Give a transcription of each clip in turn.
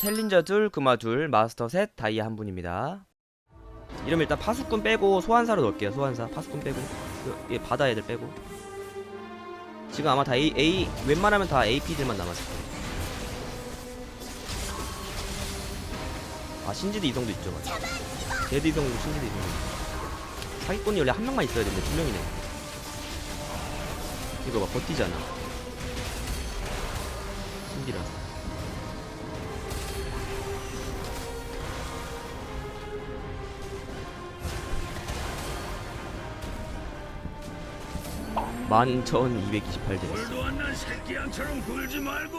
챌린저 둘, 금화 둘, 마스터 셋, 다이아 한 분입니다. 이러면 일단 파수꾼 빼고 소환사로 넣을게요. 소환사 파수꾼 빼고 그, 예, 바다 애들 빼고 지금 아마 다 A, A 웬만하면 다 AP들만 남았을 거예요. 아 신지드 이성도 있죠. 맞아. 제드 이성도 신지드 이성도 있죠. 사기꾼이 원래 한 명만 있어야 되는데 두 명이네. 이거 봐 버티잖아. 신기라서. 만천 이백이십팔 대. 물도 안난 새끼 양처럼 굴지 말고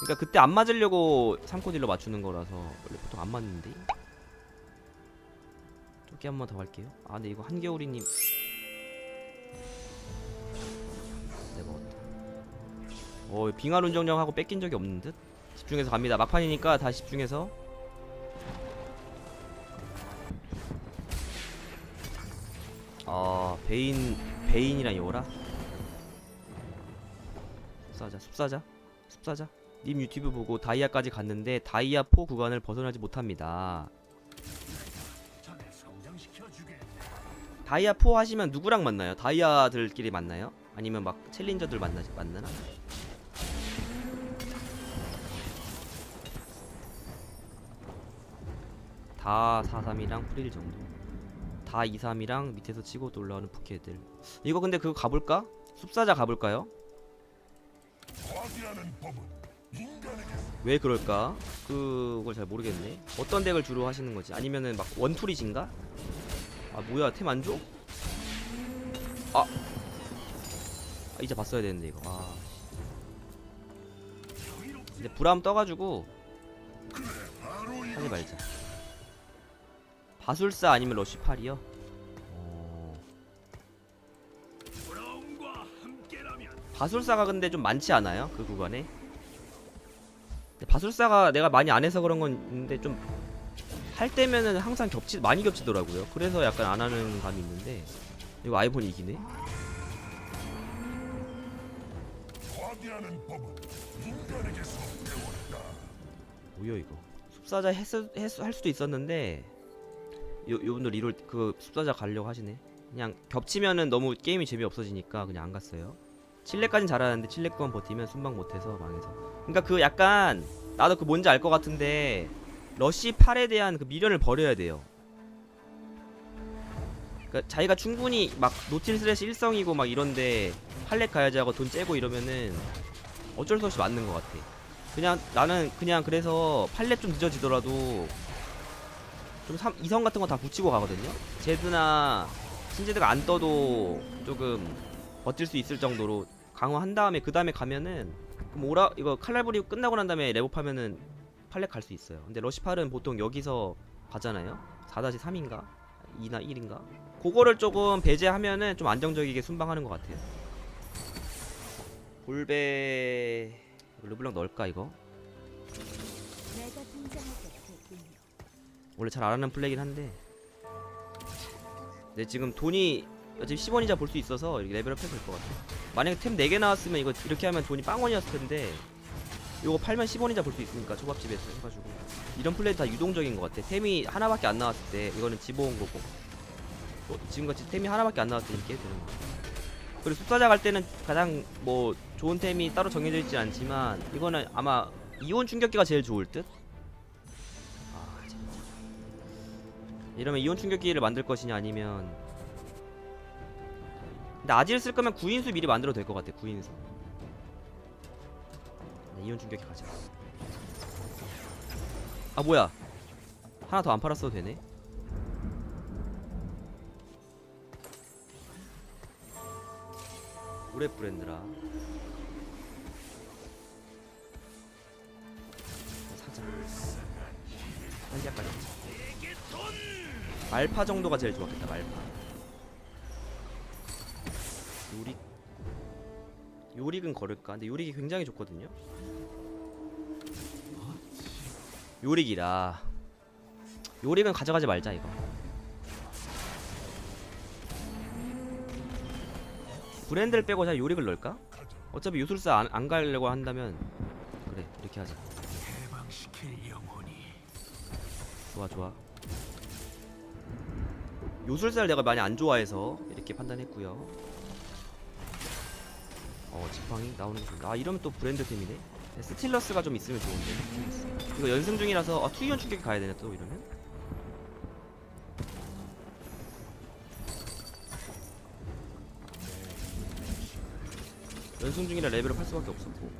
그러니까 그때 안 맞으려고 3코 딜러 맞추는 거라서 원래 보통 안 맞는데. 토끼 한 번더 갈게요. 아 근데 이거 한겨울이님. 네 먹었다. 어 빙하 운정령하고 뺏긴 적이 없는 듯. 집중해서 갑니다. 막판이니까 다 집중해서. 베인 베인이랑 요라. 숲사자 숲사자 숲사자. 님 유튜브 보고 다이아까지 갔는데 다이아 4 구간을 벗어나지 못합니다. 다이아 4 하시면 누구랑 만나요? 다이아들끼리 만나요? 아니면 막 챌린저들 만나 만나나? 다 43이랑 프릴 정도. 다 23이랑 밑에서 치고 또 올라오는 부캐들. 이거 근데 그거 가볼까? 숲사자 가볼까요? 왜 그럴까? 그걸 잘 모르겠네. 어떤 덱을 주로 하시는 거지? 아니면은 막 원툴이신가? 아 뭐야 템 안 줘? 아. 아 이제 봤어야 되는데 이거. 아. 이제 브라움 떠가지고 하지 말자. 바술사 아니면 러쉬팔이요? 바술사가 근데 좀 많지 않아요? 그 구간에? 바술사가 내가 많이 안 해서 그런 건 있는데 좀 할 때면은 항상 겹치 많이 겹치더라고요. 그래서 약간 안 하는 감이 있는데 이거 아이폰이 이기네. 뭐야 이거? 숲사자 했, 했, 할 수도 있었는데 요 요분들 이럴 그 숲사자 가려고 하시네. 그냥 겹치면은 너무 게임이 재미 없어지니까 그냥 안 갔어요. 칠레까진 잘하는데 칠레만 버티면 순방 못해서 망해서. 그러니까 그 약간 나도 그 뭔지 알 것 같은데 러시 8에 대한 그 미련을 버려야 돼요. 그러니까 자기가 충분히 막 노틸 스레시 일성이고 막 이런데 팔렉 가야지 하고 돈 째고 이러면은 어쩔 수 없이 맞는 것 같아. 그냥 나는 그냥 그래서 팔렙 좀 늦어지더라도 좀 삼, 이성 같은 거 다 붙이고 가거든요. 제드나 신제드가 안 떠도 조금 버틸 수 있을 정도로 강화한 다음에 그 다음에 가면은 그럼 오라 이거 칼날부리 끝나고 난 다음에 레벨업하면은 팔렙 갈수 있어요. 근데 러시팔은 보통 여기서 가잖아요. 4-3인가 2나 1인가 그거를 조금 배제하면은 좀 안정적이게 순방하는 것 같아요. 골배 르블랑 넣을까 이거? 원래 잘 안 하는 플레이긴 한데. 근데 지금 돈이 어차피 10원이자 볼 수 있어서 이렇게 레벨업 해도 될 것 같아 만약에 템 4개 나왔으면 이거 이렇게 하면 돈이 빵원이었을 텐데 요거 팔면 10원이자 볼 수 있으니까 초밥집에서 해가지고. 이런 플레이 다 유동적인 것 같아. 템이 하나밖에 안 나왔을 때 이거는 집어온 거고. 어, 지금같이 템이 하나밖에 안 나왔을 때 이렇게 되는 거야. 그리고 숫사자 갈 때는 가장 뭐 좋은 템이 따로 정해져 있진 않지만 이거는 아마 이온 충격기가 제일 좋을 듯? 이러면 이온 충격기를 만들 것이냐 아니면 근데 아지를 쓸 거면 구인수 미리 만들어도 될 것 같아 구인수. 네, 이온 충격기 가자. 아 뭐야? 하나 더 안 팔았어도 되네? 오래 브랜드라. 사자. 한지까지 말파 정도가 제일 좋았겠다 말파. 요릭 요릭은 걸을까? 근데 요릭이 굉장히 좋거든요. 요릭이라. 요릭은 가져가지 말자 이거. 브랜드를 빼고 자 요릭을 넣을까? 어차피 요술사 안, 안 가려고 한다면 그래 이렇게 하자. 좋아 좋아 요술사를 내가 많이 안 좋아해서 이렇게 판단했고요. 어 지팡이 나오는 게 좋다 아 이러면 또 브랜드템이네. 스틸러스가 좀 있으면 좋은데. 이거 연승 중이라서 아 투이언 충격이 가야 되네 또 이러면. 연승 중이라 레벨을 팔 수밖에 없었고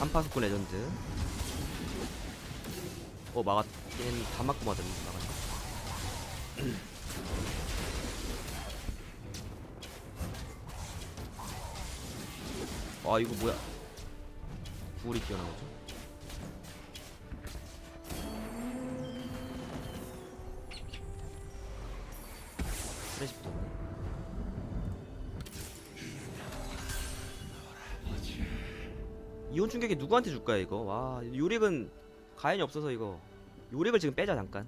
삼파스코 레전드. 어 막았 얘는 다 맞고 맞았네 막았네. 아 이거 뭐야? 구울이 뛰어나오죠 이온 충격이 누구한테 줄까요 이거? 와 요릭은 가연이 없어서 이거. 요릭을 지금 빼자 잠깐.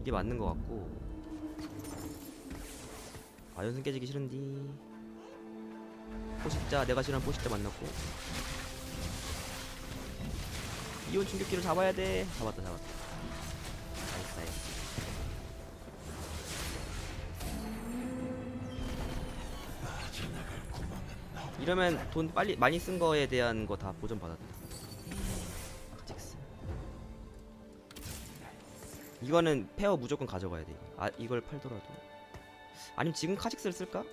이게 맞는 것 같고. 아 연승 깨지기 싫은디. 포식자 내가 싫어하는 포식자 만났고. 이온 충격기를 잡아야 돼. 잡았다 잡았다 이러면 돈 빨리 많이 쓴 거에 대한 거 다 보전 받았다. 카직스. 이거는 페어 무조건 가져가야 돼. 아 이걸 팔더라도. 아니면 지금 카직스를 쓸까?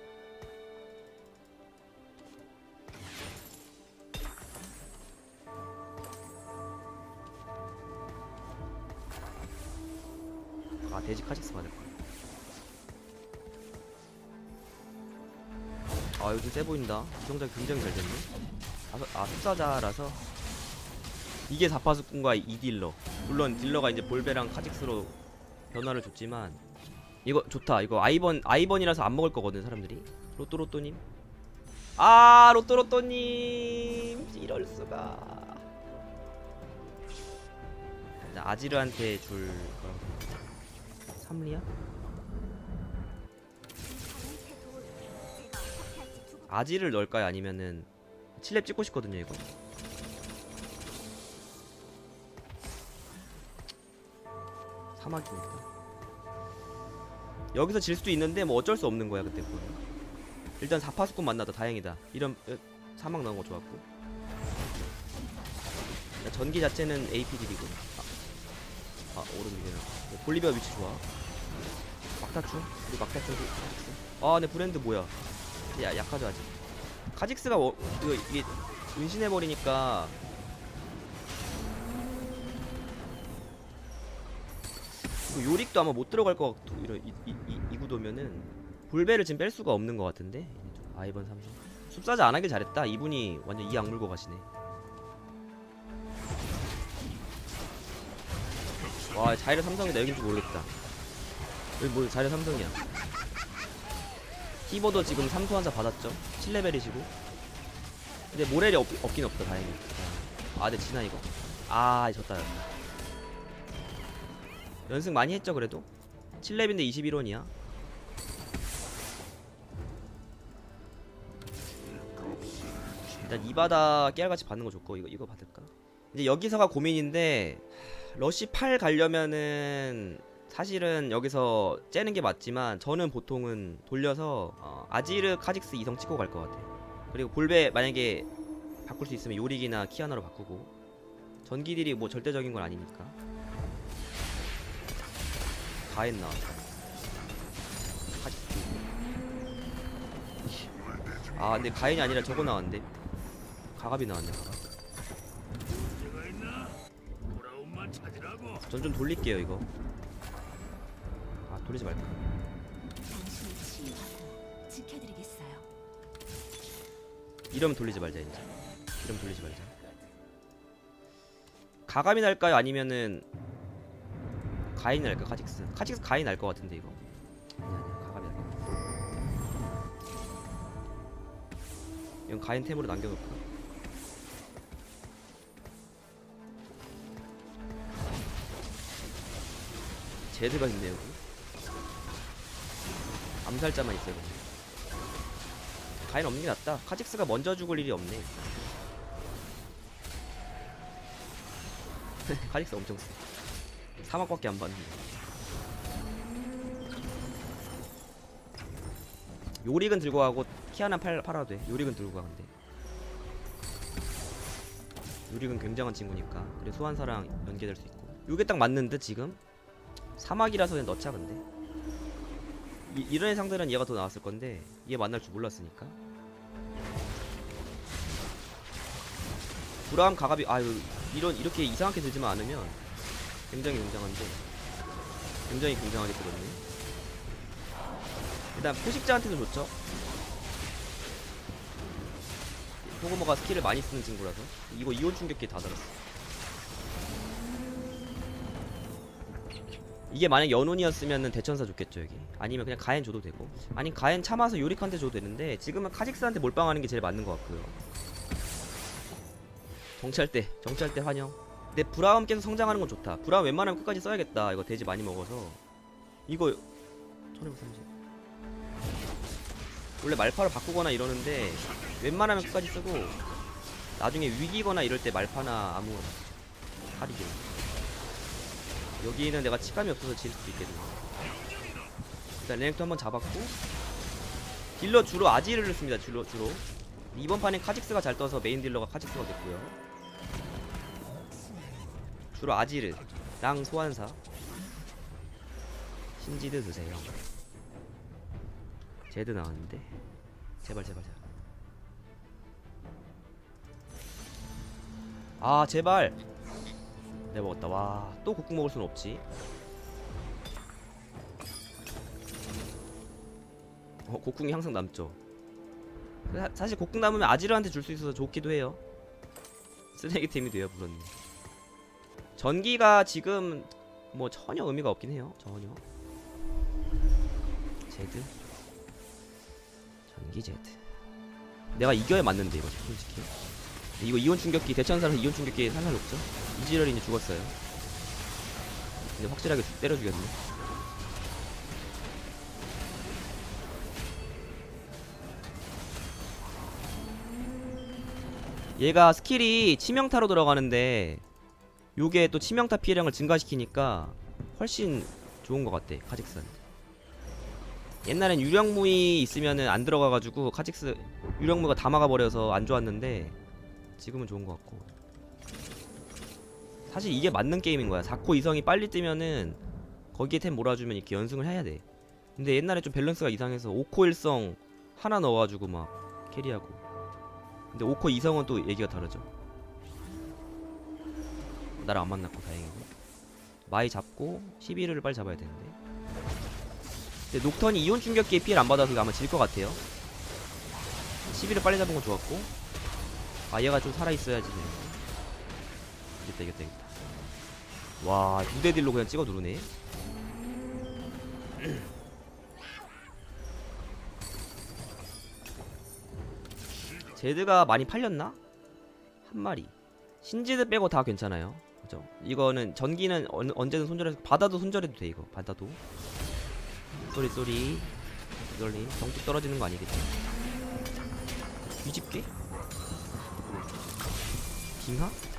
아 돼지 카직스 받을 거야. 아 요즘 세 보인다. 이정작 굉장히 잘 됐네. 아, 서- 아 숫사자라서. 이게 사파수꾼과 이딜러. 물론 딜러가 이제 볼베랑 카직스로 변화를 줬지만 이거 좋다. 이거 아이번 아이번이라서 안 먹을 거거든 사람들이. 로또로또님. 아 로또로또님! 이럴 수가. 아지르한테 줄 거라고 삼리야? 아지를 넣을까요? 아니면은 칠렙 찍고 싶거든요 이거. 사막이니까. 여기서 질 수도 있는데 뭐 어쩔 수 없는 거야 그때 보면. 일단 사파수꾼 만나다 다행이다. 이런 어, 사막 나온 거 좋았고. 야, 전기 자체는 AP 딜이고. 아, 아 오른 위에는 볼리비아 위치 좋아. 막타충? 우리 막타충 아 내 브랜드 뭐야 야, 약하죠 아직. 카직스가 워, 이거 이게 은신해 버리니까. 이거 요릭도 아마 못 들어갈 것 같고 이런 이, 이, 이, 이 구도면은 볼베를 지금 뺄 수가 없는 것 같은데? 아이번 삼성. 숲사자 안 하길 잘했다. 이분이 완전 이 악물고 가시네. 와 자이르 삼성이다. 여긴 좀 모르겠다. 여기 뭐 자이르 삼성이야 키보드 지금 3소 한자 받았죠? 7레벨이시고. 근데 모렐이 없, 없긴 없다 다행히. 아 근데 지나 이거. 아 졌다 연승 많이 했죠 그래도? 7렙인데 21원이야. 일단 이 바다 깨알같이 받는 거 좋고 이거 이거 받을까? 이제 여기서가 고민인데 러시 8 가려면은 사실은 여기서 째는 게 맞지만 저는 보통은 돌려서 어, 아지르 카직스 이성 찍고 갈 것 같아요. 그리고 볼베 만약에 바꿀 수 있으면 요릭이나 키아나로 바꾸고 전기딜이 뭐 절대적인 건 아니니까 다 했나 카직스 아 근데 가인이 아니라 저거 나왔는데 가갑이 나왔네 가갑 문제가 있나? 브라운만 찾으라고. 전좀 돌릴게요 이거 아 돌리지 말까? 당신을 치유하고 지켜드리겠어요. 이러면 돌리지 말자 이제. 이러면 돌리지 말자. 가감이 날까요? 아니면은 가인이 날까 카직스. 카직스 가인 날 것 같은데 이거. 아니 아니 가감이 날 것 같아. 이건 가인 템으로 남겨놓고. 제드가 있네요 암살자만 있어요. 가인 없는 게 낫다. 카직스가 먼저 죽을 일이 없네. 카직스 엄청 세. 사막밖에 안 받는데. 요릭은 들고 가고 키아나 팔, 팔아도 돼. 요릭은 들고 가 근데. 요릭은 굉장한 친구니까. 그리고 소환사랑 연계될 수 있고. 요게 딱 맞는 듯 지금. 사막이라서 넣자 근데. 이, 이런 상들은 얘가 더 나왔을 건데 얘 만날 줄 몰랐으니까. 브라움 가갑이 아유 이런 이렇게 이상하게 들지만 않으면 굉장히 굉장한데. 굉장히 굉장하게 들었네. 일단 포식자한테도 좋죠. 포그모가 스킬을 많이 쓰는 친구라서. 이거 이온 충격기 다 달았어 이게 만약 연운이었으면 대천사 좋겠죠 여기. 아니면 그냥 가엔 줘도 되고. 아니 가엔 참아서 요리칸한테 줘도 되는데 지금은 카직스한테 몰빵하는 게 제일 맞는 것 같고요. 정찰 때 정찰 때 환영. 근데 브라움 계속 성장하는 건 좋다. 브라움 웬만하면 끝까지 써야겠다. 이거 돼지 많이 먹어서. 이거 1530 원래 말파를 바꾸거나 이러는데 웬만하면 끝까지 쓰고 나중에 위기거나 이럴 때 말파나 아무 할이게 여기는 내가 치감이 없어서 질 수도 있겠네. 일단 레넥터 한번 잡았고. 딜러 주로 아지르를 씁니다 주로 주로. 이번 판엔 카직스가 잘 떠서 메인 딜러가 카직스가 됐고요. 주로 아지르 랑 소환사. 신지드 드세요. 제드 나왔는데. 제발 제발 제발. 아 제발 내 먹었다. 와또 곡국 먹을 순 없지. 어 곡궁이 항상 남죠. 사, 사실 곡궁 남으면 아지르한테 줄 수 있어서 좋기도 해요. 쓰레기템이 돼요 물론 전기가 지금 뭐 전혀 의미가 없긴 해요 전혀. 제드? 전기 제드. 내가 이겨야 맞는데 이거 솔직히 이거 이온 충격기 대천사라서 이온 충격기 살살 높죠. 이지랄이 이제 죽었어요. 이제 확실하게 죽- 때려 죽였네. 얘가 스킬이 치명타로 들어가는데 요게 또 치명타 피해량을 증가시키니까 훨씬 좋은 것 같대 카직스한테 옛날엔 유령무이 있으면은 안 들어가가지고 카직스 유령무가 다 막아버려서 안 좋았는데 지금은 좋은 것 같고. 사실 이게 맞는 게임인 거야. 4코 이성이 빨리 뜨면은 거기에 템 몰아주면 이렇게 연승을 해야 돼. 근데 옛날에 좀 밸런스가 이상해서 5코 1성 하나 넣어가지고 막 캐리하고. 근데 5코 2성은 또 얘기가 다르죠. 나랑 안 만났고 다행이고 마이 잡고 11을 빨리 잡아야 되는데. 근데 녹턴이 이온 충격기에 피해를 안 받아서 이거 아마 질 것 같아요. 11을 빨리 잡은 건 좋았고 아 얘가 좀 살아있어야지. 이겼다 이겼다 이겼다. 와 2대 딜로 그냥 찍어 누르네. 제드가 많이 팔렸나? 한 마리. 신지드 빼고 다 괜찮아요. 그죠? 이거는 전기는 언, 언제든 손절해서 바다도 손절해도 돼 이거. 바다도. 쏘리 쏘리. 이걸리. 정뚝 떨어지는 거 아니겠지? 뒤집게? 치유하고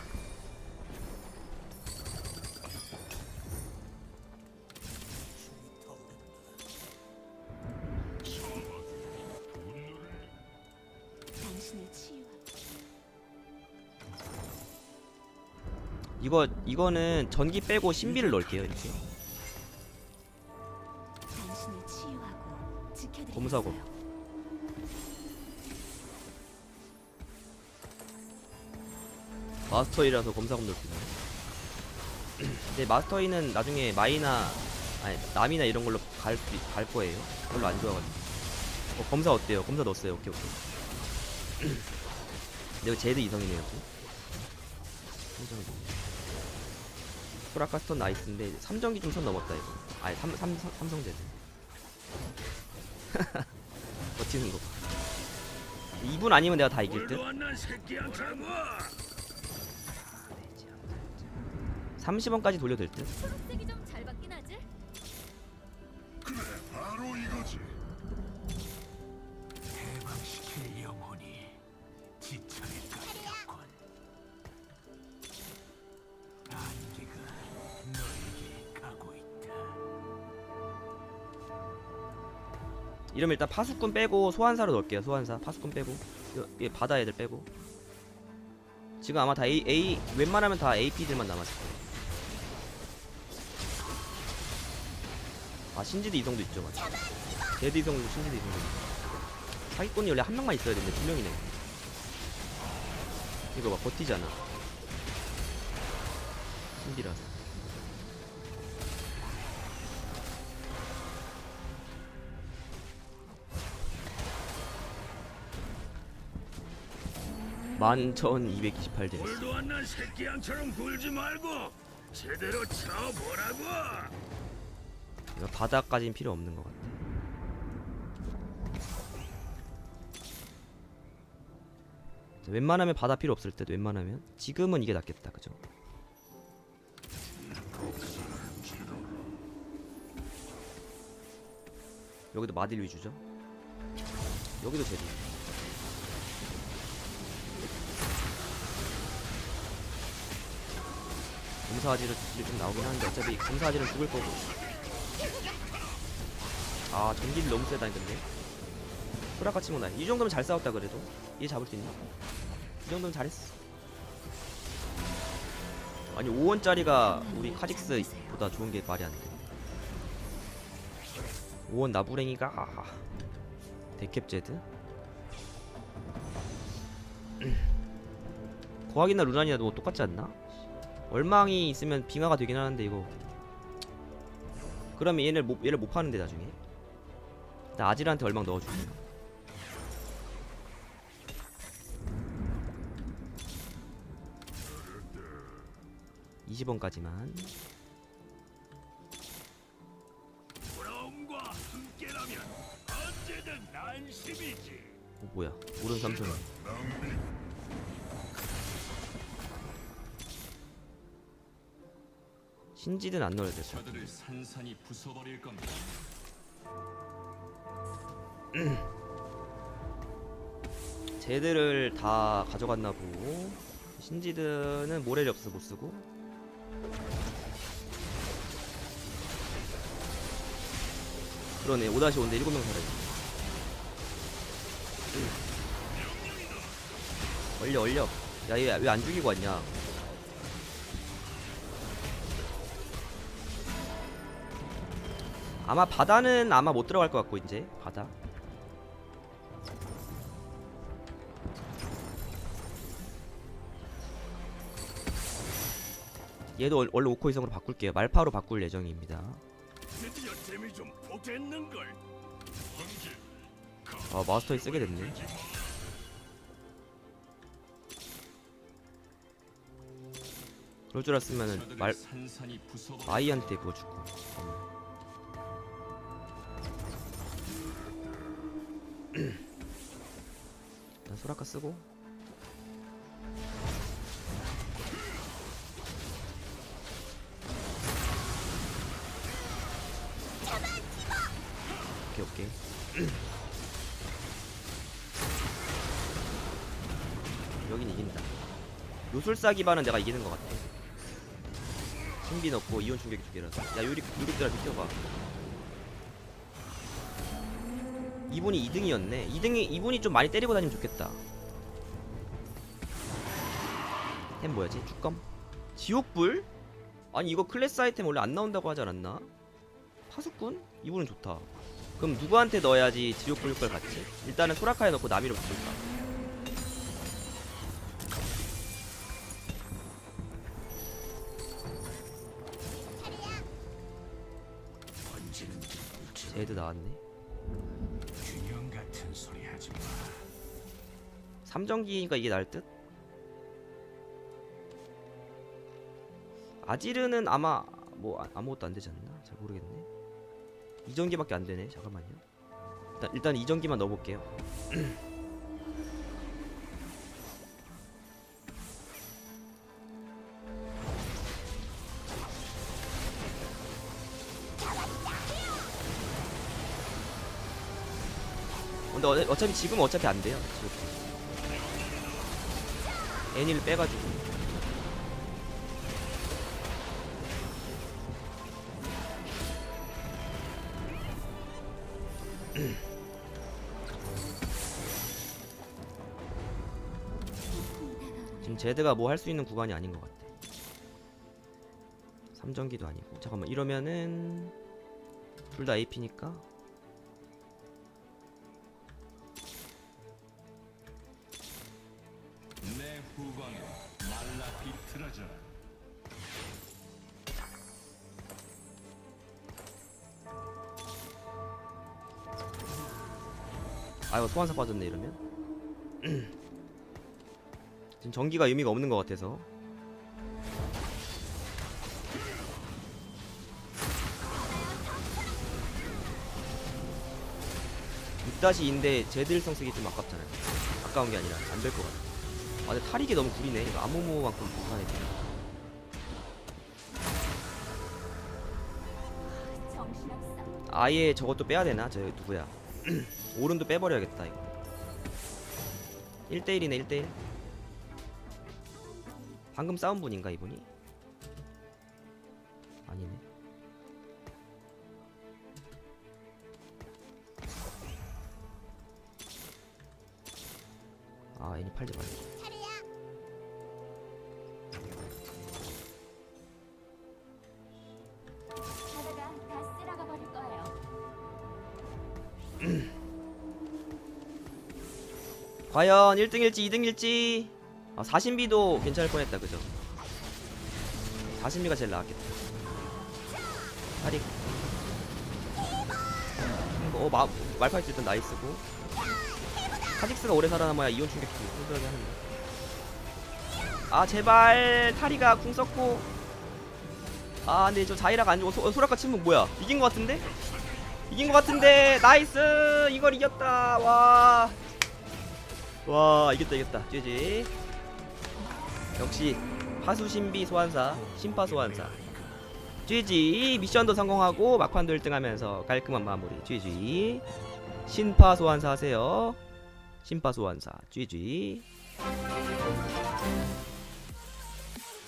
이거 이거는 전기 빼고 신비를 넣을게요 이렇게. 검사고. 마스터이라서 검사검 있네 근데 마스터이는 나중에 마이나 아니 남이나 이런 걸로 갈, 갈 거예요. 별로 안 좋아가지고. 어, 검사 어때요? 검사 넣었어요? 오케이 오케이. 근데 제드 이성이네요 소라카스톤 나이스인데 삼정기 좀 선 넘었다 이거. 아니 삼, 삼, 삼, 삼성 제드. 버티는 거. 2분 아니면 내가 다 이길 듯 30원까지 돌려도 될듯 초록색이 좀 잘 받긴 하지? 바로 이거지 해방시킬 영혼이 지천에 깔렸군. 안개가 너에게 가고 있다. 이러면 일단 파수꾼 빼고 소환사로 넣을게요 소환사 파수꾼 빼고 여- 이 바다 애들 빼고 지금 아마 다 A, A 웬만하면 다 AP들만 남았을 거예요 아 신지드 이성도 있죠 맞죠 데드 이성도 신지드 이성도 있고 사기꾼이 원래 한 명만 있어야 되는데 두 명이네. 이거 막 버티잖아. 신지라서. 만천 이백이십팔 점 오늘도 안난 새끼 양처럼 굴지 말고 제대로 쳐보라고 바닥까지는 필요 없는 것 같아. 자, 웬만하면 바다 필요 없을 때도 웬만하면 지금은 이게 낫겠다, 그죠? 여기도 마딜 위주죠? 여기도 제디. 검사아지로 좀 나오긴 하는데 어차피 검사아지는 죽을 거고 아 전기를 너무 세다 근데. 소라카 치고 나이 정도면 잘 싸웠다 그래도. 얘 잡을 수 있나? 이 정도면 잘했어. 아니 5원짜리가 우리 카직스보다 좋은 게 말이 안돼. 5원 나부랭이가? 아하. 데캡 제드? 거학이나 루난이나 뭐 똑같지 않나? 얼망이 있으면 빙하가 되긴 하는데 이거. 그러면 얘를 못 얘를 못 파는데 나중에 나 아질한테 얼망 넣어줄게요. 20원까지만. 부러움과 함께라면 언제든 안심이지 어, 뭐야? 오른 삼성 신지든 안 넣어야 돼 저들을 산산이 부숴버릴 겁니다. 제드를 다 가져갔나 보고 신지드는 없어서 못 쓰고. 그러네. 5-5인데 7명 살아있네. 얼려 얼려. 야 얘 왜 안 죽이고 왔냐? 아마 바다는 아마 못 들어갈 것 같고 이제. 바다 얘도 원- 원래 오코 이성으로 바꿀게요. 말파로 바꿀 예정입니다. 아 마스터에 쓰게 됐네. 그럴 줄 알았으면은 말 아이한테 그거 주고. 일단 소라카 쓰고 요술사 기반은 내가 이기는 것 같아. 신비 넣고 이온 충격기 두 개라서. 야 유리 유리들아 비켜봐. 이분이 2등이었네. 2등이 이분이 좀 많이 때리고 다니면 좋겠다. 템 뭐야지? 축검? 지옥불? 아니 이거 클래스 아이템 원래 안 나온다고 하지 않았나? 파수꾼? 이분은 좋다. 그럼 누구한테 넣어야지 지옥불 효과를 받지? 일단은 소라카에 넣고 나미로 바꿀까 제드 나왔네 균형 같은 소리 하지 마. 삼전기가 이게 나을 듯? 아지르는 아마 뭐 아- 아무것도 안 되지 않나? 잘 모르겠네. 이전기밖에 안 되네. 잠깐만요. 일단 일단 이전기만 넣어볼게요. 근데 어, 어차피 지금 은 어차피 안 돼요. 지금. 애니를 빼가지고 지금 제드가 뭐 할 수 있는 구간이 아닌 것 같아. 삼전기도 아니고 잠깐만 이러면은 둘 다 AP니까 아유 소환사 빠졌네 이러면 지금 전기가 의미가 없는 것 같아서 다시 인데 제드일성 쓰기 좀 아깝잖아요 아까운 게 아니라 안 될 것 같아 아 근데 탈익이 너무 구리네 이거 아무모만큼 정신없어. 아예 저것도 빼야 되나? 저 누구야? 오른도 빼버려야겠다 이거. 1대1이네 1대1 방금 싸운 분인가 이분이? 아니네. 아 애니 팔지 말자 과연 1등일지 2등일지. 아, 4신비도 괜찮을 뻔했다 그죠? 4신비가 제일 나았겠다. 하릭 어 마, 말파이트 일단 나이스고. 카직스가 오래 살아남아야 이온 충격기 튼튼하게 하는데. 아 제발. 타리가 궁 썼고. 아 근데 저 자이라가 안 죽어. 소, 소라카 침묵 뭐야? 이긴 것 같은데? 이긴 것 같은데. 나이스. 이걸 이겼다. 와 와 이겼다 이겼다. GG. 역시 파수신비 소환사 심파 소환사. GG. 미션도 성공하고 막판도 1등하면서 깔끔한 마무리. GG. 신파 소환사 하세요. 신파 소환사. GG.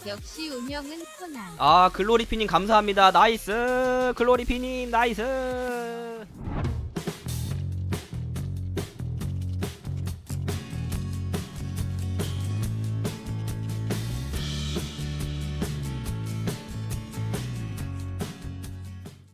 역시 운영은 코난. 아 글로리피님 감사합니다. 나이스. 글로리피님 나이스